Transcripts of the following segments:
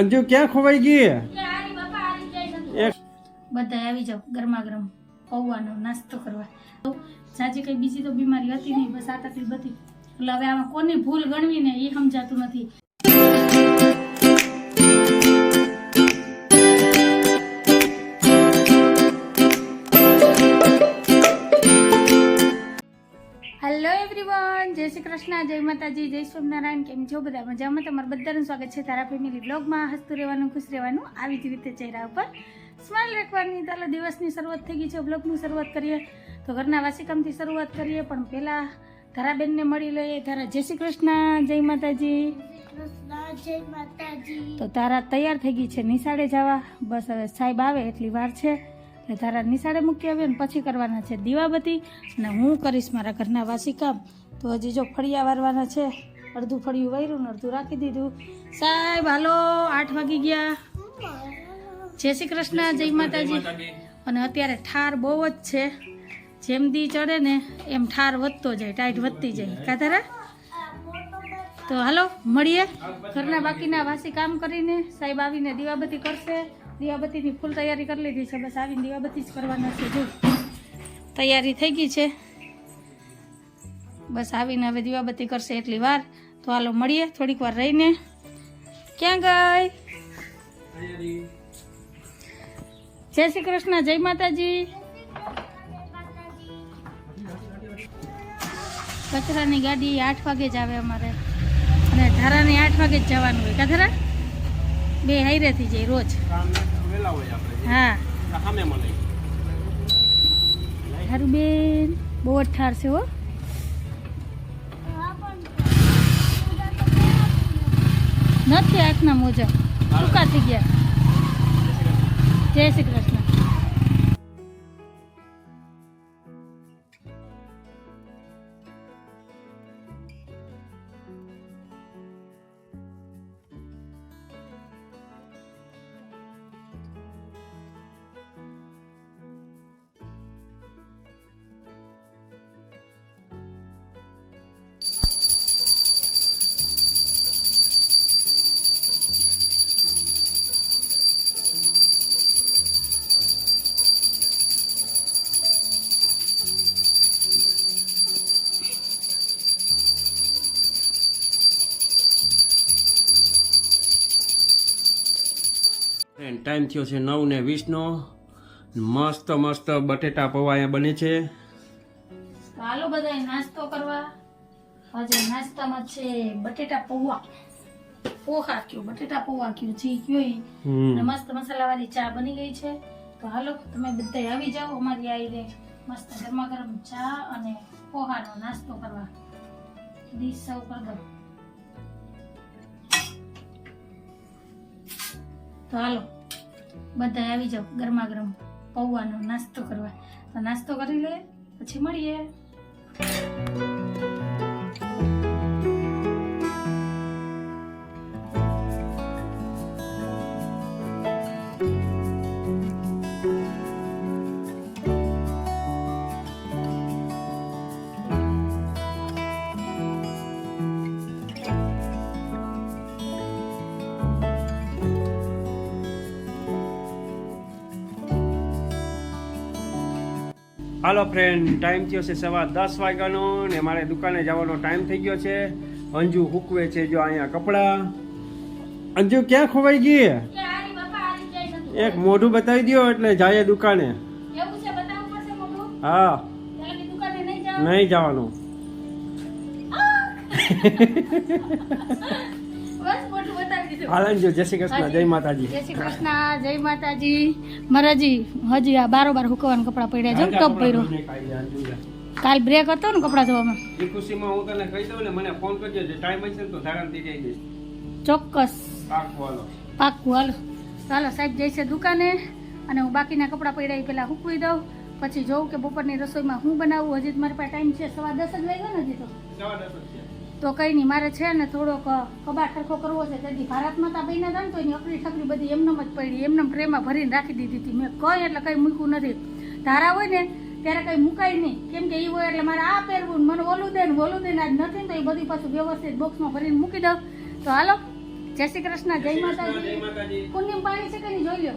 અંજુ ક્યાં ખોવાઈ ગઈ? બધા આવી જાઓ ગરમા ગરમ પૌવાનો નાસ્તો કરવા. સાચી કઈ બીજી તો બીમારી હતી નહીં બસ આ તકલીફ હતી. એટલે હવે આમાં કોની ભૂલ ગણવી ને એ સમજાતું નથી. જય શ્રી કૃષ્ણ, જય માતાજી, જય સ્વામિનારાયણ, કેમ છો બધા મજામાં? તમારું બધાનું સ્વાગત છે તારા ફેમિલી બ્લોગમાં હસતું રહેવાનું, ખુશ રહેવાનું, આવી જ રીતે ચહેરા ઉપર સ્માઇલ રાખવાની. ચાલો દિવસની શરૂઆત થઈ ગઈ છે બ્લોગની શરૂઆત કરીએ. તો ઘરના વાસીકામથી શરૂઆત કરીએ, પણ પહેલાં ધારાબેનને મળી લઈએ. ધારા, જય શ્રી કૃષ્ણ, જય માતાજી. તો તારા તૈયાર થઈ ગઈ છે, નિશાળે જવા. બસ હવે સાહેબ આવે એટલી વાર છે. એટલે તારા નિશાળે મૂકી આવે ને પછી કરવાના છે દીવાબત્તી. અને હું કરીશ મારા ઘરના વાસી કામ તો હજી જો ફળિયા વારવાના છે અડધું ફળિયું વાર્યું ને અડધું રાખી દીધું. સાહેબ હાલો આઠ વાગી ગયા. જય શ્રી કૃષ્ણ જય માતાજી. અને અત્યારે ઠાર બહુ જ છે. જેમ દી ચડે ને એમ ઠાર વધતો જાય ટાઈટ વધતી જાય. કાધારા તો હાલો મળીએ. ઘરના બાકીના વાસી કામ કરીને સાહેબ આવીને દીવાબત્તી કરશે. દીવાબત્તીની ફૂલ તૈયારી કરી લીધી છે બસ આવીને દીવાબત્તી જ કરવાના છે. જો તૈયારી થઈ ગઈ છે. બસ આવીને હવે દીવાબત્તી કરશે એટલી વાર. તો હાલો મળીએ થોડીક વાર રહીને. ક્યાં ગઈ? જય શ્રી કૃષ્ણ જય માતાજી. કચરાની ગાડી આઠ વાગે જ આવે અમારે. અને ધારાને આઠ વાગે જ જવાનું હોય. કચરા બે હાઈરેથી જાય રોજ. હા. હારું બેન. બહુ જ ઠાર છે હો. નથી આંખના મોજા. ટૂંકા થઈ ગયા. જય શ્રી કૃષ્ણ. ટાઈમ થયો છે નવ ને વીસનો. મસ્ત મસ્ત બટેટા પૌવા અહીંયા બને છે. હાલો બધા નાસ્તો કરવા. આજે નાસ્તામાં છે બટેટા પૌવા. પોહા કયો બટેટા પૌવા કયો જી કયો મસ્ત મસાલાવાળી ચા બની ગઈ છે. તો હાલો તમે બધા આવી જાઓ અમારી આઈને મસ્ત ગરમા ગરમ ચા અને પોહાનો નાસ્તો કરવા. ડીશ સૌ કરી દો તો હાલો બધા આવી જાઓ ગરમા ગરમ પૌવાનો નાસ્તો કરવા. તો નાસ્તો કરી લે પછી મળીએ. હાલો ફ્રેન્ડ ટાઈમ થયો છે સવા દસ વાગ્યાનો ને મારે દુકાને જવાનો ટાઈમ થઈ ગયો છે. અંજુ હુકવે છે જો અહીંયા કપડાં. અંજુ ક્યાં ખોવાઈ ગઈ? એક મોઢું બતાવી દો એટલે જાય દુકાને. હા. નહીં જવાનું? મોટું બતાવી દીધું હાલ અંજુ જય શ્રી કૃષ્ણ. જય માતાજી. જય શ્રી કૃષ્ણ. જય માતાજી. મારાજી. હજી આ બારોબાર હુકવાના કપડા પડ્યા છે ટપ પડ્યો કાલ બ્રેક હતો ને કપડા ધોવામાં? એ ખુશીમાં હું તને કહી દઉં ને મને ફોન કરજો. જે ટાઈમ હશે તો ધારાથી કહી દઈશ. ચોક્કસ. પાકું હાલો. પાક્કું હાલો. ચાલો સાહેબ જઈ છે દુકાને. અને હું બાકીના કપડાં પડ્યા એ પહેલાં હૂકવી દઉં. પછી જોઉં કે બપોરની રસોઈમાં હું બનાવું. હજી મારી પાસે ટાઈમ છે. સવા દસ જ વાગ્યો ને હજી તો. સવા દસ. તો કંઈ નહીં મારે છે ને થોડોક કબાટ સરખો કરવો છે. તેથી ભારતમાં તા બહીને હતા ને તો એની અકડી ઠકડી બધી એમનેમ જ પડી એમને પ્રેમમાં ભરીને રાખી દીધી હતી. મેં કંઈ એટલે કંઈ મૂક્યું નથી. ધારા હોય ને ત્યારે કંઈ મુકાય નહીં કેમ કે એ હોય એટલે મારે આ પહેરવું મને ઓલું દે ને ઓલું દે ને આજ નથી ને તો એ બધું પાછું વ્યવસ્થિત બોક્સમાં ભરીને મૂકી દઉં. તો હાલો જય શ્રી કૃષ્ણ જય માતાજી. માતાજી. પાણી છે કે નહીં જોઈ લો.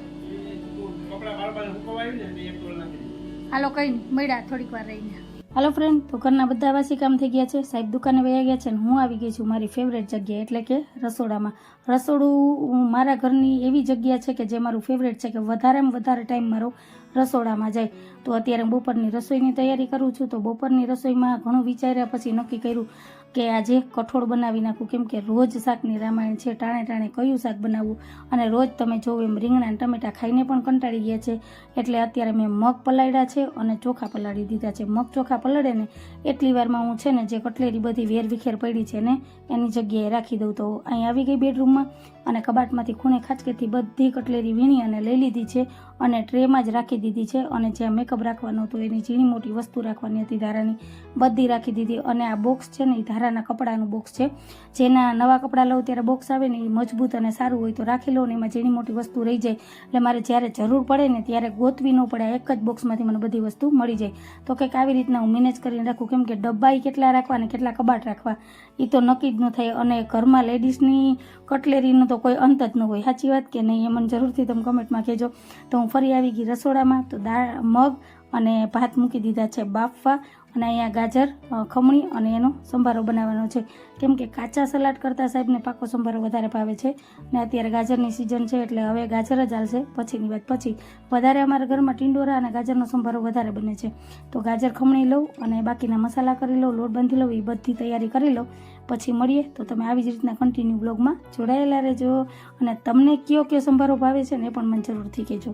હાલો કઈ નહીં મળ્યા થોડીક વાર રહીને. હાલો ફ્રેન્ડ તો ઘરના બધા વાસી કામ થઈ ગયા છે. સાહેબ દુકાને વયા ગયા છે અને હું આવી ગઈ છું મારી ફેવરેટ જગ્યાએ, એટલે કે રસોડામાં. રસોડું મારા ઘરની એવી જગ્યા છે કે જે મારું ફેવરેટ છે કે વધારેમાં વધારે ટાઈમ મારો રસોડામાં જાય. તો અત્યારે હું બપોરની રસોઈની તૈયારી કરું છું. તો બપોરની રસોઈમાં ઘણું વિચાર્યા પછી નક્કી કર્યું કે આજે કઠોળ બનાવી નાખું. કેમ કે રોજ શાકની રામાયણ છે, ટાણે ટાણે કયું શાક બનાવવું? અને રોજ તમે જોવો એમ રીંગણા અને ટમેટા ખાઈને પણ કંટાળી ગયા છે. એટલે અત્યારે મેં મગ પલાળ્યા છે અને ચોખા પલાળી દીધા છે. મગ ચોખા પલળે ને એટલી વારમાં હું છે ને જે કટલેરી બધી વેર વિખેર પડી છે ને એની જગ્યાએ રાખી દઉં. તો અહીં આવી ગઈ બેડરૂમમાં. અને કબાટમાંથી ખૂણે ખાચકેથી બધી કટલેરી વીણી અને લઈ લીધી છે અને ટ્રેમાં જ રાખી દીધી છે અને જ્યાં મેકઅપ રાખવાનો હતો એની ઝીણી મોટી વસ્તુ રાખવાની હતી ધારાની. બધી રાખી દીધી અને આ બોક્સ છે ને એ ધારાના કપડાનું બોક્સ છે. જેના નવા કપડાં લઉં ત્યારે બોક્સ આવે ને એ મજબૂત અને સારું હોય તો રાખી લઉં ને એમાં ઝીણી મોટી વસ્તુ રહી જાય. એટલે મારે જ્યારે જરૂર પડે ને ત્યારે ગોતવી ન પડે એક જ બોક્સમાંથી મને બધી વસ્તુ મળી જાય. તો કંઈક આવી રીતના હું મેનેજ કરીને રાખું, કેમ કે ડબ્બાઈ કેટલા રાખવા અને કેટલા કબાટ રાખવા એ તો નક્કી જ ન થાય. અને ઘરમાં લેડીઝની કટલેરીનું તો કોઈ અંત જ ન હોય. સાચી વાત કે નહીં? એ મને જરૂરથી તમે કમેન્ટમાં કહેજો. તો હું ફરી આવી ગઈ રસોડામાં. તો દાળ મગ અને ભાત મૂકી દીધા છે બાફવા અને અહીંયા ગાજર ખમણી અને એનો સંભારો બનાવવાનો છે. કેમ કે કાચા સલાડ કરતાં સાહેબને પાકો સંભારો વધારે ભાવે છે. અને અત્યારે ગાજરની સિઝન છે એટલે હવે ગાજર જ હાલશે પછીની વાત. પછી વધારે અમારા ઘરમાં ટીંડોરા અને ગાજરનો સંભારો વધારે બને છે. તો ગાજર, ખમણી લઉં અને બાકીના મસાલા કરી લઉં, લોટ બાંધી લઉં, એ બધી તૈયારી કરી લઉં. પછી મળીએ તો તમે આવી જ રીતના કન્ટિન્યુ બ્લોગમાં જોડાયેલા રહેજો. અને તમને કયો કયો સંભારો ભાવે છે ને એ પણ મને જરૂરથી કહેજો.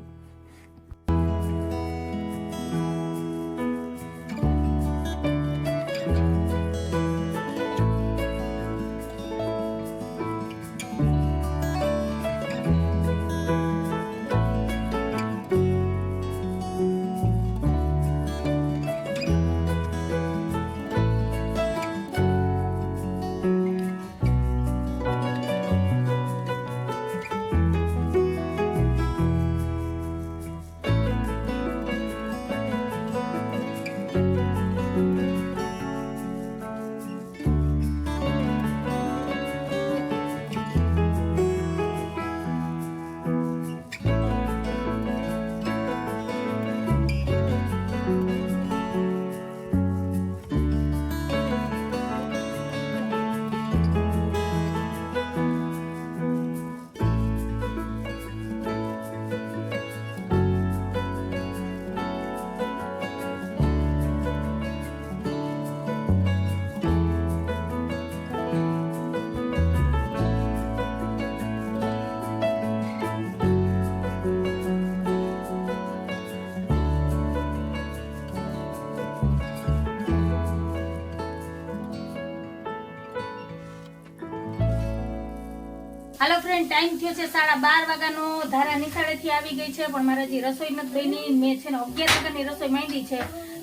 હાલો ફ્રેન્ડ ટાઈમ થયો છે સાડા બાર વાગ્યાનો. ધારા નિશાળેથી આવી ગઈ છે, પણ મારે હજી રસોઈ નથી બની. મેં છે ને અગિયાર વાગ્યાની રસોઈ માંડી છે,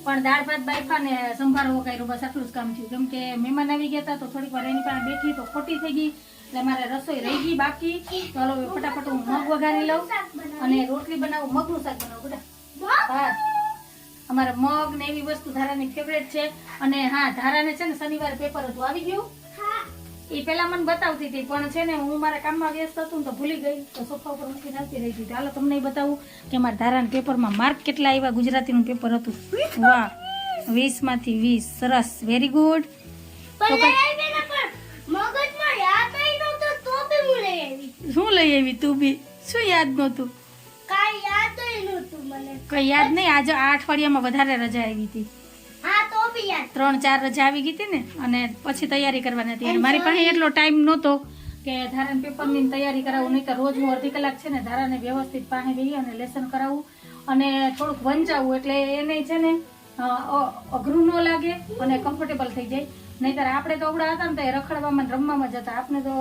પણ દાળ ભાત બાફા ને સંભારો વગાડ્યો બસ આટલું જ કામ થયું. કેમ કે મહેમાન આવી ગયા હતા, તો થોડીક વાર એની પાસે બેઠી, તો ખોટી થઈ ગઈ, એટલે મારે રસોઈ રહી ગઈ બાકી. તો હાલો ફટાફટ હું મગ વઘારી લઉં અને રોટલી બનાવું, મગનું શાક બનાવું, બધા. હા. અમારે મગ ને એવી વસ્તુ ધારાની ફેવરેટ છે. અને હા, ધારાને છે ને શનિવારે પેપર હતું, આવી ગયું? એ પેલા મને બતાવતી હતી પણ છે ને હું મારા કામમાં વ્યસ્ત હતું તો ભૂલી ગઈ. તો સોફા ઉપર મૂકી આવતી રહી હતી. હાલો તમને બતાવું કે મારા ધારાના પેપરમાં માર્ક કેટલા આવ્યા ગુજરાતીનું પેપર હતું. વાહ વીસ. માંથી વીસ સરસ વેરી ગુડ શું લઈ આવી તું બી? શું યાદ નહોતું? કઈ યાદ નહીં આજે આ અઠવાડિયામાં વધારે રજા આવી હતી. ત્રણ, ચાર રજા આવી ગઈ હતી ને, અને પછી તૈયારી કરવાની હતી. અને મારી પાસે એટલો ટાઈમ નહોતો કે ધારાને પેપરની તૈયારી કરાવું નહીં તો રોજ હું અડધી કલાક છે ને, ધારાને વ્યવસ્થિત પાસે બેસી અને લેસન કરાવું. અને થોડુંક વંચાવું, એટલે એને છે ને અઘરું ન લાગે અને કમ્ફર્ટેબલ થઈ જાય. નહીતર આપણે તો અવડા હતા ને, તો એ રખડવામાં રમવામાં જતા. આપણે તો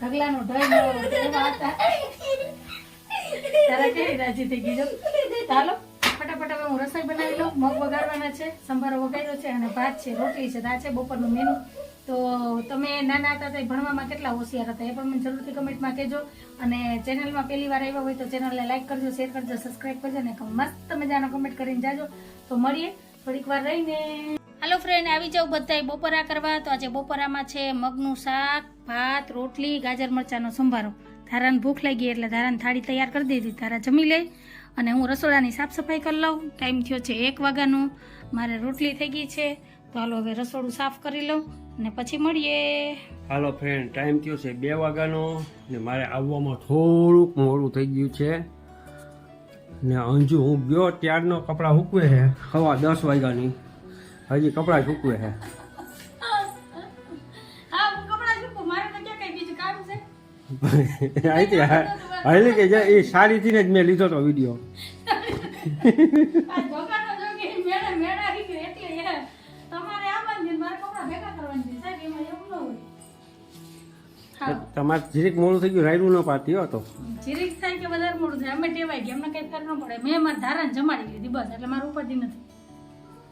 ઢગલાનો ઢગ હતા તારા કેવી રાજી થઈ ગઈ જો ચાલો. ફટાફટ હવે હું રસોઈ બનાવી લઉં. મગ વગાડવાના છે, સંભારો વગાડ્યો છે અને ભાત છે, રોટલી છે આ છે, બપોરનું મેનુ તો તમે નાના હતા તો ભણવામાં કેટલા હોશિયાર હતા એ પણ મને જરૂરથી કમેન્ટમાં કહેજો. અને ચેનલમાં પહેલી વાર આવ્યા હોય તો ચેનલને લાઈક કરજો શેર કરજો સબસ્ક્રાઈબ કરજો અને મસ્ત મજાનો કમેન્ટ કરીને જાજો. તો મળીએ થોડીક વાર રહીને. હાલો ફ્રેન્ડ આવી જાવ બધા બપોરા કરવા. તો આજે બપોરામાં છે મગનું શાક, ભાત, રોટલી, ગાજર, મરચાંનો સંભારો. ધારાને ભૂખ લાગી એટલે ધારાને થાળી તૈયાર કરી દીધી. ધારા જમી લઈ અને હું રસોડાની સાફ સફાઈ કરી લઉં. ટાઈમ થયો છે એક વાગ્યાનો. મારે રોટલી થઈ ગઈ છે. તો હાલો હવે રસોડું સાફ કરી લઉં ને પછી મળીએ. હાલો ફ્રેન્ડ ટાઈમ થયો છે બે વાગ્યાનો ને મારે આવવામાં થોડુંક મોડું થઈ ગયું છે. ને અંજુ હું ગયો ત્યારનો કપડાં સૂકવે છે. હવા દસ વાગ્યાની. હજી કપડાં સૂકવે છે. આઈ હું હાલી કે જે એ સારીથી જ મેં લીધો તો વીડિયો. તમારે જીરીક મોડું થઈ ગયું રાયડું ન પાતી હતો જીરીક થાય કે વધારે મોડું થાય? અમે ટેવાય ગયા અમને કઈ ફેર ન પડે. મેં મારા ધારાને જમાડી લીધી બસ. એટલે મારું ઉપાધિ નથી.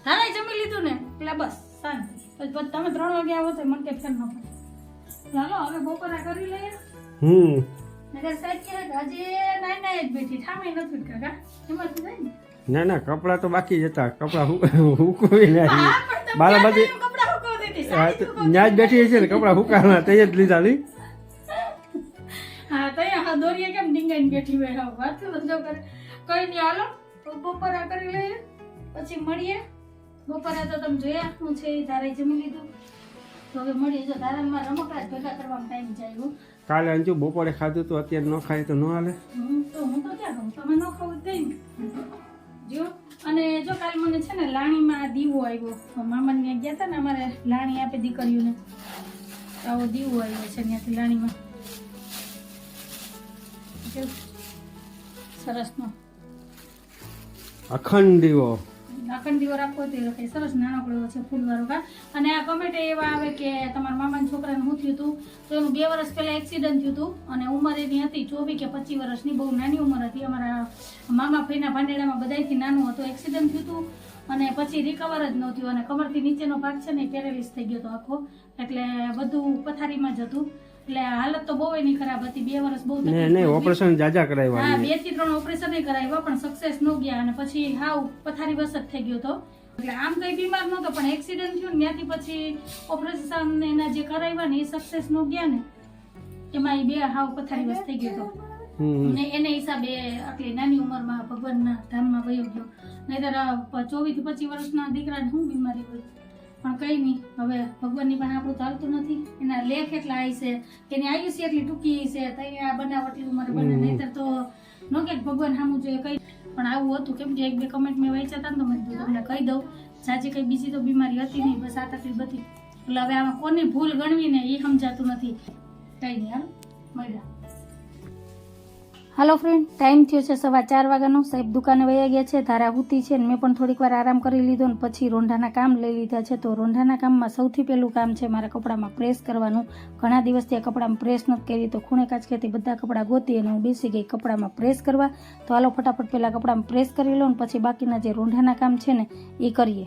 ધારાએ જમી લીધું ને? એટલે બસ શાંતિ. પછી તમે ત્રણ વાગે આવો તો મને કઈ ફેર ન પડે. ચાલો હવે બપોરા કરી લઈએ. હમ. ને? ના કપડાં તો બાકી જ હતા. કપડાં હુકવી ને ત્યાં જ બેઠી છે ને કપડાં હુકાના તે જ લીધા નહીં હા તો હા દોરીએ કેમ ડીંગાઈને બેઠી બેઠા વાત બધો કરે. કઈ નહીં હાલો. બપોરા કરી લઈએ. પછી મળીએ. બપોરા તો તમે જોયા શું છે તારે જમી લીધું. તો હવે મળીએ. જો તારામાં રમકડા ભેગા કરવાનો ટાઈમ જાય હો. કાલે અંજુ બપોરે ખાધું તો અત્યારે ન ખાય તો ન હાલે. તો હું તો ક્યાં ખાઉં? તમે ન ખાવું નહીં જો અને જો કાલ મને છે ને લાણીમાં દીવો આવ્યો. મામાને ત્યાં ગયા હતા ને અમારે લાણી આપે દીકરીઓને. આવો દીવો આવ્યો છે ત્યાંથી લાણીમાં? સરસનો અખંડ દીવો. અખંડ દીવો રાખવો તે રખાય સરસ નાનકડો છે ફૂલવાળો કા. અને આ કમેન્ટ એવા આવે કે તમારા મામાના છોકરાને શું થયું હતું તો એનું બે વર્ષ પહેલાં એક્સિડન્ટ થયું હતું અને ઉંમર એની હતી ચોવીસ કે પચીસ વર્ષની, બહુ નાની ઉંમર હતી. અમારા મામા ફઈના ભાંડેડામાં બધાયથી નાનું હતું એક્સિડન્ટ થયું હતું અને પછી રિકવર જ ન થયું. અને કમરથી નીચેનો ભાગ છે ને પેરેલિસ થઈ ગયો હતો આખો. એટલે બધું પથારીમાં જ હતું. એટલે હાલત તો બહુ એની ખરાબ હતી. બે વર્ષ બહુ ને ઓપરેશન જાજા હા બેથી ત્રણ ઓપરેશન કરાવ્યા પણ સક્સેસ ન ગયા અને પછી હાવ પથારી બસ જ થઈ ગયો હતો. એટલે આમ કઈ બીમાર નતો પણ એક્સિડન્ટ થયું ને ત્યાંથી પછી ઓપરેશન એના જે કરાવ્યા ને એ સક્સેસ ન ગયા ને એમાં એ બે હાવ પથારી બસ થઈ ગયો હતો. ને એને હિસાબે આટલી નાની ઉંમરમાં ભગવાનના ધામમાં વયો ગયો. નહીતર ચોવીસથી પચીસ વર્ષના દીકરાને શું બીમારી હોય પણ કઈ નહીં હવે ભગવાનની પણ આપણું ચાલતું નથી. એના લેખ એટલા આવી છે એની આયુષ્ય એટલી ટૂંકી છે. તઈ આ બનાવટી ઉંમર બને. નહીતર તો નો કે ભગવાન સામું જોઈએ કઈ પણ આવું હતું કેમ કે એક બે કમેન્ટ મેં વાંચ્યા હતા ને તો મેં કીધું તમને કહી દઉં. સાચી કઈ બીજી તો બીમારી હતી નહીં. બસ આ તકલીફ હતી. એટલે હવે આમાં કોની ભૂલ ગણવી ને એ સમજાતું નથી. કઈ નહીં હાલ. મળ્યા. હાલો ફ્રેન્ડ ટાઈમ થયો છે સવા ચાર વાગ્યાનો. સાહેબ દુકાને વયા ગયા છે, ધારા હુતી છે અને મેં પણ થોડીક વાર આરામ કરી લીધો ને પછી રોંઢાના કામ લઈ લીધા છે. તો રોંઢાના કામમાં સૌથી પહેલું કામ છે મારા કપડામાં પ્રેસ કરવાનું. ઘણા દિવસથી આ કપડામાં પ્રેસ નથી કરી, તો ખૂણે કાચ ખેતી બધા કપડાં ગોતી અને હું બેસી ગઈ કપડામાં પ્રેસ કરવા. તો હાલો ફટાફટ પહેલાં કપડામાં પ્રેસ કરી લો ને પછી બાકીના જે રોંઢાના કામ છે ને, એ કરીએ.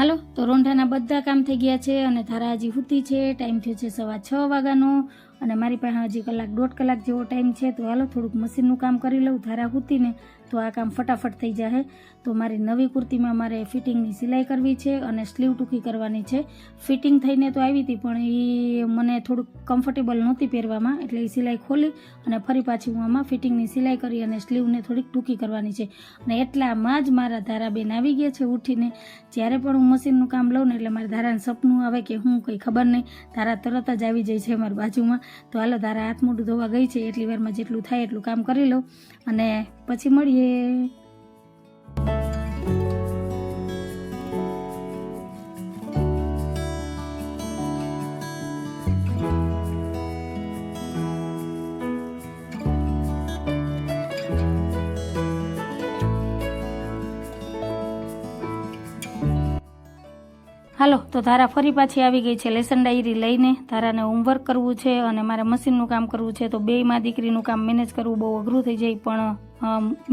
હાલો તો રોંઢાના બધા કામ થઈ ગયા છે અને ધારા હજી હુતી છે ટાઈમ થયો છે સવા છ વાગ્યાનો અને મારી પાસે હજી કલાક દોઢ કલાક જેવો ટાઈમ છે, તો હાલો થોડુંક મશીનનું કામ કરી લઉં, ધારા હૂતીને, તો આ કામ ફટાફટ થઈ જશે તો મારી નવી કુર્તીમાં મારે ફિટિંગની સિલાઈ કરવી છે અને સ્લીવ ટૂંકી કરવાની છે. ફિટિંગ થઈને તો આવી હતી, પણ એ મને થોડુંક કમ્ફર્ટેબલ નહોતી પહેરવામાં, એટલે એ સિલાઈ ખોલી અને ફરી પાછી હું આમાં ફિટિંગની સિલાઈ કરી અને સ્લીવને થોડીક ટૂંકી કરવાની છે. અને એટલામાં જ મારા ધારાબેન આવી ગયા છે ઉઠીને. જ્યારે પણ હું મશીનનું કામ લઉં ને એટલે મારે ધારાને સપનું આવે કે હું કંઈ ખબર નહીં. ધારા તરત જ આવી જાય છે મારી બાજુમાં. તો હાલો, ધારા હાથ મોઢું ધોવા ગઈ છે. એટલી વારમાં જેટલું થાય એટલું કામ કરી લઉં. અને પછી મળીએ. હાલો, તો ધારા ફરી પાછી આવી ગઈ છે લેસન ડાયરી લઈને. ધારાને હોમવર્ક કરવું છે અને મારે મશીનનું કામ કરવું છે, તો બેયમાં દીકરીનું કામ મેનેજ કરવું બહુ અઘરું થઈ જાય. પણ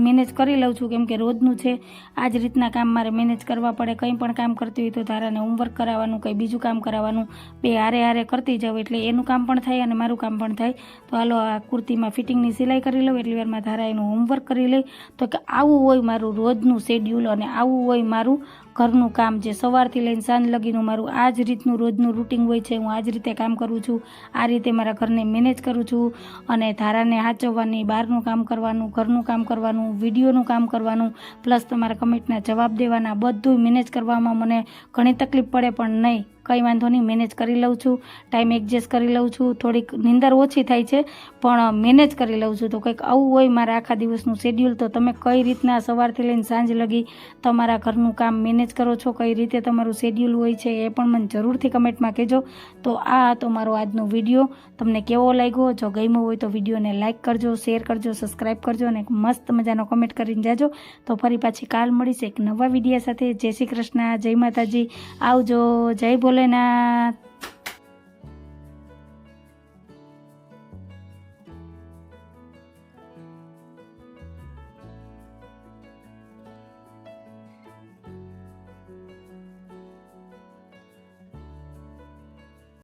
મેનેજ કરી લઉં છું કેમ કે રોજનું છે. આ જ રીતના કામ મારે મેનેજ કરવા પડે. કંઈ પણ કામ કરતી હોય તો ધારાને હોમવર્ક કરાવવાનું, કંઈ બીજું કામ કરાવવાનું. બે હારે હારે કરતી જાઉં એટલે એનું કામ પણ થાય અને મારું કામ પણ થાય. તો હાલો, આ કુર્તીમાં ફિટિંગની સિલાઈ કરી લઉં. એટલી વારમાં ધારા એનું હોમવર્ક કરી લઈ. તો કે આવું હોય મારું રોજનું શેડ્યુલ અને આવું હોય મારું ઘરનું કામ જે સવારથી લઈને સાંજ લગીનું મારું આ જ રીતનું રોજનું રૂટિન હોય છે. હું આ જ રીતે કામ કરું છું. આ રીતે મારા ઘરને મેનેજ કરું છું અને ધારાને હાચવવાની, બહારનું કામ કરવાનું, ઘરનું કામ કરવાનું, વિડીયોનું કામ કરવાનું, પ્લસ તમારા કમેન્ટના જવાબ દેવાના, બધું મેનેજ કરવામાં મને ઘણી તકલીફ પડે પણ નહીં. કંઈ વાંધો નહીં મેનેજ કરી લઉં છું. ટાઈમ એડજસ્ટ કરી લઉં છું. થોડીક નિંદર ઓછી થાય છે, પણ મેનેજ કરી લઉં છું. તો કંઈક આવું હોય મારા આખા દિવસનું શેડ્યુલ તો તમે કઈ રીતના સવારથી લઈને સાંજ લગી તમારા ઘરનું કામ મેનેજ કરો છો, કઈ રીતે તમારું શેડ્યુલ હોય છે એ પણ મને જરૂરથી કમેન્ટમાં કહેજો. તો આ હતો મારો આજનો વીડિયો. તમને કેવો લાગ્યો? જો ગમ્યો હોય તો વિડીયોને લાઇક કરજો શેર કરજો સબસ્ક્રાઈબ કરજો અને મસ્ત મજાનો કમેન્ટ કરીને જાજો. તો ફરી પાછી કાલ મળીશ એક નવા વિડીયા સાથે. જય શ્રી કૃષ્ણ, જય માતાજી. આવજો, જય Chilena